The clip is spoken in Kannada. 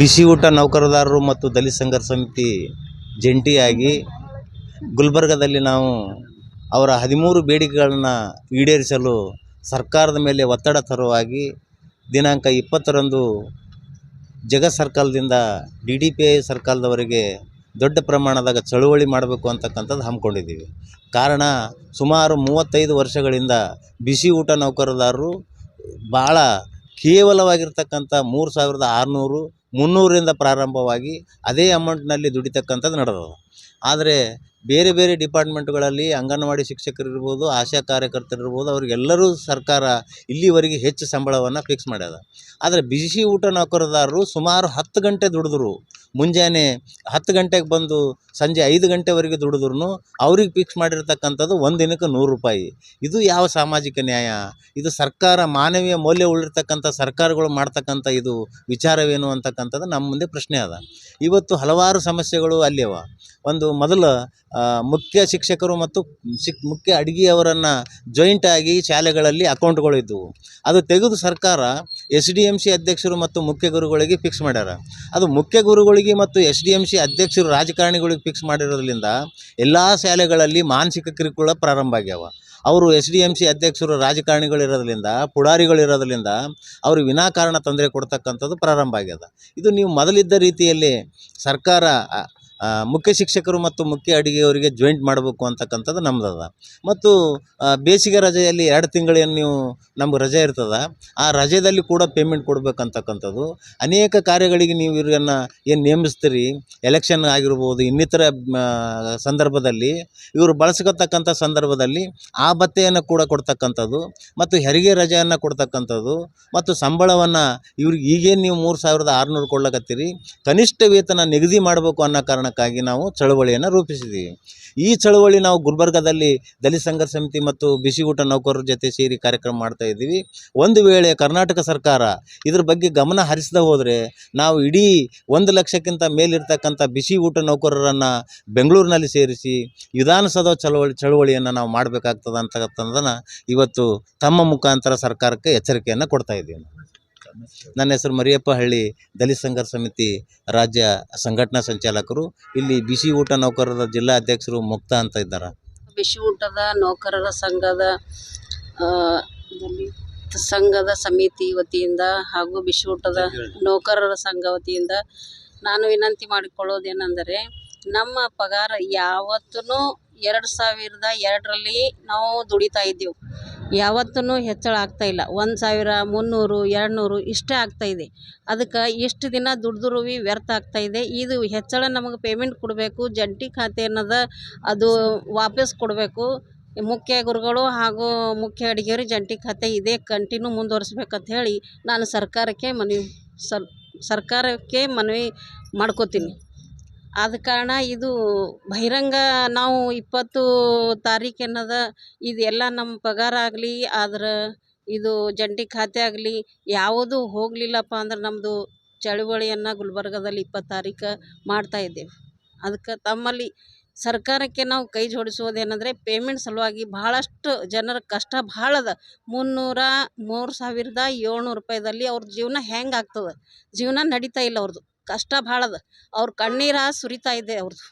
ಬಿಸಿ ಊಟ ನೌಕರದಾರರು ಮತ್ತು ದಲಿತ ಸಂಘರ್ಷ ಸಮಿತಿ ಜಂಟಿಯಾಗಿ ಗುಲ್ಬರ್ಗದಲ್ಲಿ ನಾವು ಅವರ ಹದಿಮೂರು ಬೇಡಿಕೆಗಳನ್ನು ಈಡೇರಿಸಲು ಸರ್ಕಾರದ ಮೇಲೆ ಒತ್ತಡ ತರುವಾಗಿ ದಿನಾಂಕ ಇಪ್ಪತ್ತರಂದು ಜಗತ್ ಸರ್ಕಾರದಿಂದ ಡಿ ಡಿ ಪಿ ಐ ಸರ್ಕಾರದವರೆಗೆ ದೊಡ್ಡ ಪ್ರಮಾಣದಾಗ ಚಳುವಳಿ ಮಾಡಬೇಕು ಅಂತಕ್ಕಂಥದ್ದು ಹಮ್ಮಿಕೊಂಡಿದ್ದೀವಿ. ಕಾರಣ ಸುಮಾರು ಮೂವತ್ತೈದು ವರ್ಷಗಳಿಂದ ಬಿಸಿ ಊಟ ನೌಕರದಾರರು ಭಾಳ ಕೇವಲವಾಗಿರ್ತಕ್ಕಂಥ ಮೂರು ಸಾವಿರದ ಆರುನೂರು ಮುನ್ನೂರರಿಂದ ಪ್ರಾರಂಭವಾಗಿ ಅದೇ ಅಮೌಂಟ್ನಲ್ಲಿ ದುಡಿತಕ್ಕಂಥದ್ದು ನಡೆದದ ಆದರೆ ಬೇರೆ ಬೇರೆ ಡಿಪಾರ್ಟ್ಮೆಂಟ್ಗಳಲ್ಲಿ ಅಂಗನವಾಡಿ ಶಿಕ್ಷಕರಿರ್ಬೋದು ಆಶಾ ಕಾರ್ಯಕರ್ತರಿರ್ಬೋದು ಅವರಿಗೆಲ್ಲರೂ ಸರ್ಕಾರ ಇಲ್ಲಿವರೆಗೆ ಹೆಚ್ಚು ಸಂಬಳವನ್ನು ಫಿಕ್ಸ್ ಮಾಡ್ಯದ. ಆದರೆ ಬಿಸಿ ಊಟ ನೌಕರದಾರರು ಸುಮಾರು ಹತ್ತು ಗಂಟೆ ದುಡಿದ್ರು. ಮುಂಜಾನೆ ಹತ್ತು ಗಂಟೆಗೆ ಬಂದು ಸಂಜೆ ಐದು ಗಂಟೆವರೆಗೆ ದುಡಿದ್ರು ಅವ್ರಿಗೆ ಫಿಕ್ಸ್ ಮಾಡಿರ್ತಕ್ಕಂಥದ್ದು ಒಂದು ದಿನಕ್ಕೆ ನೂರು ರೂಪಾಯಿ. ಇದು ಯಾವ ಸಾಮಾಜಿಕ ನ್ಯಾಯ? ಇದು ಸರ್ಕಾರ ಮಾನವೀಯ ಮೌಲ್ಯ ಉಳಿರ್ತಕ್ಕಂಥ ಸರ್ಕಾರಗಳು ಮಾಡ್ತಕ್ಕಂಥ ಇದು ವಿಚಾರವೇನು ಅಂತಕ್ಕಂಥದ್ದು ನಮ್ಮ ಮುಂದೆ ಪ್ರಶ್ನೆ ಅದ. ಇವತ್ತು ಹಲವಾರು ಸಮಸ್ಯೆಗಳು ಅಲ್ಲಿವ. ಒಂದು ಮೊದಲು ಮುಖ್ಯ ಶಿಕ್ಷಕರು ಮತ್ತು ಶಿಕ್, ಮುಖ್ಯ ಅಡುಗೆಯವರನ್ನು ಜಾಯಿಂಟಾಗಿ ಶಾಲೆಗಳಲ್ಲಿ ಅಕೌಂಟ್ಗಳು ಇದ್ದವು. ಅದು ತೆಗೆದು ಸರ್ಕಾರ ಎಸ್ ಡಿ ಎಂ ಸಿ ಅಧ್ಯಕ್ಷರು ಮತ್ತು ಮುಖ್ಯ ಗುರುಗಳಿಗೆ ಫಿಕ್ಸ್ ಮಾಡ್ಯಾರ. ಅದು ಮುಖ್ಯ ಗುರುಗಳಿಗೆ ಮತ್ತು ಎಸ್ ಡಿ ಎಂ ಸಿ ಅಧ್ಯಕ್ಷರು ರಾಜಕಾರಣಿಗಳಿಗೆ ಫಿಕ್ಸ್ ಮಾಡಿರೋದ್ರಿಂದ ಎಲ್ಲ ಶಾಲೆಗಳಲ್ಲಿ ಮಾನಸಿಕ ಕಿರುಕುಳ ಪ್ರಾರಂಭ ಆಗ್ಯಾವ. ಅವರು ಎಸ್ ಡಿ ಎಂ ಸಿ ಅಧ್ಯಕ್ಷರು ರಾಜಕಾರಣಿಗಳಿರೋದ್ರಿಂದ, ಪುಡಾರಿಗಳಿರೋದ್ರಿಂದ ಅವರು ವಿನಾಕಾರಣ ತೊಂದರೆ ಕೊಡ್ತಕ್ಕಂಥದ್ದು ಪ್ರಾರಂಭ ಆಗ್ಯದ. ಇದು ನೀವು ಮೊದಲಿದ್ದ ರೀತಿಯಲ್ಲಿ ಸರ್ಕಾರ ಮುಖ್ಯ ಶಿಕ್ಷಕರು ಮತ್ತು ಮುಖ್ಯ ಅಡುಗೆಯವರಿಗೆ ಜಾಯಿಂಟ್ ಮಾಡಬೇಕು ಅಂತಕ್ಕಂಥದ್ದು ನಮ್ಮದದ ಮತ್ತು ಬೇಸಿಗೆ ರಜೆಯಲ್ಲಿ ಎರಡು ತಿಂಗಳೇನು ನೀವು ನಮ್ಗೆ ರಜೆ ಇರ್ತದ. ಆ ರಜೆಯಲ್ಲಿ ಕೂಡ ಪೇಮೆಂಟ್ ಕೊಡಬೇಕಂತಕ್ಕಂಥದ್ದು. ಅನೇಕ ಕಾರ್ಯಗಳಿಗೆ ನೀವು ಇವರನ್ನು ಏನು ನೇಮಿಸ್ತೀರಿ? ಎಲೆಕ್ಷನ್ ಆಗಿರ್ಬೋದು, ಇನ್ನಿತರ ಸಂದರ್ಭದಲ್ಲಿ ಇವರು ಬಳಸ್ಕೊತಕ್ಕಂಥ ಸಂದರ್ಭದಲ್ಲಿ ಆ ಭತ್ತೆಯನ್ನು ಕೂಡ ಕೊಡ್ತಕ್ಕಂಥದ್ದು ಮತ್ತು ಹೆರಿಗೆ ರಜೆಯನ್ನು ಕೊಡ್ತಕ್ಕಂಥದ್ದು ಮತ್ತು ಸಂಬಳವನ್ನು ಇವ್ರಿಗೆ ಈಗೇನು ನೀವು ಮೂರು ಸಾವಿರದ ಆರುನೂರು ಕೊಡ್ಲಕತ್ತೀರಿ ಕನಿಷ್ಠ ವೇತನ ನಿಗದಿ ಮಾಡಬೇಕು ಅನ್ನೋ ಕಾರಣಕ್ಕಾಗಿ ನಾವು ಚಳವಳಿಯನ್ನು ರೂಪಿಸಿದ್ದೀವಿ ಈ ಚಳವಳಿ ನಾವು ಗುಲ್ಬರ್ಗದಲ್ಲಿ ದಲಿತ ಸಂಘರ್ಷ ಸಮಿತಿ ಮತ್ತು ಬಿಸಿ ಊಟ ನೌಕರರ ಜೊತೆ ಸೇರಿ ಕಾರ್ಯಕ್ರಮ ಮಾಡ್ತಾ ಇದ್ದೀವಿ. ಒಂದು ವೇಳೆ ಕರ್ನಾಟಕ ಸರ್ಕಾರ ಇದ್ರ ಬಗ್ಗೆ ಗಮನ ಹರಿಸದೆ ಹೋದರೆ ನಾವು ಇಡೀ ಒಂದು ಲಕ್ಷಕ್ಕಿಂತ ಮೇಲಿರ್ತಕ್ಕಂಥ ಬಿಸಿ ಊಟ ನೌಕರರನ್ನು ಬೆಂಗಳೂರಿನಲ್ಲಿ ಸೇರಿಸಿ ವಿಧಾನಸೌಧ ಚಳವಳಿ ಚಳವಳಿಯನ್ನು ನಾವು ಮಾಡಬೇಕಾಗ್ತದೆ ಅಂತಕ್ಕಂಥದ್ದನ್ನು ಇವತ್ತು ತಮ್ಮ ಮುಖಾಂತರ ಸರ್ಕಾರಕ್ಕೆ ಎಚ್ಚರಿಕೆಯನ್ನು ಕೊಡ್ತಾ ಇದ್ದೀವಿ. ನನ್ನ ಹೆಸರು ಮರಿಯಪ್ಪ ಹಳ್ಳಿ ದಲಿತ ಸಂಘರ್ಷ ಸಮಿತಿ ರಾಜ್ಯ ಸಂಘಟನಾ ಸಂಚಾಲಕರು. ಇಲ್ಲಿ ಬಿಸಿ ಊಟ ನೌಕರರ ಜಿಲ್ಲಾ ಅಧ್ಯಕ್ಷರು ಮುಕ್ತ ಅಂತ ಇದ್ದಾರೆ. ಬಿಸಿ ಊಟದ ನೌಕರರ ಸಂಘದ ಸಂಘದ ಸಮಿತಿ ವತಿಯಿಂದ ಹಾಗೂ ಬಿಸಿ ಊಟದ ನೌಕರರ ಸಂಘ ವತಿಯಿಂದ ನಾನು ವಿನಂತಿ ಮಾಡಿಕೊಳ್ಳೋದೇನೆಂದರೆ, ನಮ್ಮ ಪಗಾರ ಯಾವತ್ತೂ ಎರಡು ಸಾವಿರದ ಎರಡರಲ್ಲಿ ನಾವು ದುಡಿತಾ ಇದ್ದೆವು. ಯಾವತ್ತೂ ಹೆಚ್ಚಳ ಆಗ್ತಾ ಇಲ್ಲ. ಒಂದು ಸಾವಿರ, ಮುನ್ನೂರು ಎರಡು ನೂರು ಇಷ್ಟೇ ಆಗ್ತಾ ಇದೆ. ಅದಕ್ಕೆ ಇಷ್ಟು ದಿನ ದುಡಿದ್ರೂ ವ್ಯರ್ಥ ಆಗ್ತಾ ಇದೆ. ಹೆಚ್ಚಳ ನಮಗೆ ಪೇಮೆಂಟ್ ಕೊಡಬೇಕು, ಜಂಟಿ ಖಾತೆ ಅನ್ನೋದು ಅದು ವಾಪಸ್ ಕೊಡಬೇಕು. ಮುಖ್ಯ ಗುರುಗಳು ಹಾಗೂ ಮುಖ್ಯ ಅಡುಗೆಯವ್ರಿಗೆ ಜಂಟಿ ಖಾತೆ ಇದೇ ಕಂಟಿನ್ಯೂ ಮುಂದುವರಿಸ್ಬೇಕಂತ ಹೇಳಿ ನಾನು ಸರ್ಕಾರಕ್ಕೆ ಮನವಿ, ಸರ್, ಸರ್ಕಾರಕ್ಕೆ ಮನವಿ ಮಾಡ್ಕೋತೀನಿ. ಆದ ಕಾರಣ ಇದು ಬಹಿರಂಗ ನಾವು ಇಪ್ಪತ್ತು ತಾರೀಕು ಅನ್ನೋದ ಇದೆಲ್ಲ ನಮ್ಮ ಪಗಾರ ಆಗಲಿ, ಆದ್ರೆ ಇದು ಜಂಟಿ ಖಾತೆ ಆಗಲಿ, ಯಾವುದು ಹೋಗಲಿಲ್ಲಪ್ಪ ಅಂದ್ರೆ ನಮ್ಮದು ಚಳುವಳಿಯನ್ನು ಗುಲ್ಬರ್ಗದಲ್ಲಿ ಇಪ್ಪತ್ತು ತಾರೀಕು ಮಾಡ್ತಾ ಇದ್ದೇವೆ. ಅದಕ್ಕೆ ತಮ್ಮಲ್ಲಿ ಸರ್ಕಾರಕ್ಕೆ ನಾವು ಕೈ ಜೋಡಿಸೋದೇನೆಂದರೆ ಪೇಮೆಂಟ್ ಸಲುವಾಗಿ ಭಾಳಷ್ಟು ಜನರ ಕಷ್ಟ ಭಾಳ ಅದ ಮುನ್ನೂರ ಮೂರು ಸಾವಿರದ ಏಳ್ನೂರು ರೂಪಾಯಿದಲ್ಲಿ ಅವ್ರ ಜೀವನ ಹೆಂಗೆ ಆಗ್ತದೆ. ಜೀವನ ನಡೀತಾ ಇಲ್ಲ ಅವ್ರದ್ದು ಕಷ್ಟ ಭಾಳ ಅದ ಅವ್ರ ಕಣ್ಣೀರು ಸುರಿತಾ ಇದೆ ಅವ್ರದ್ದು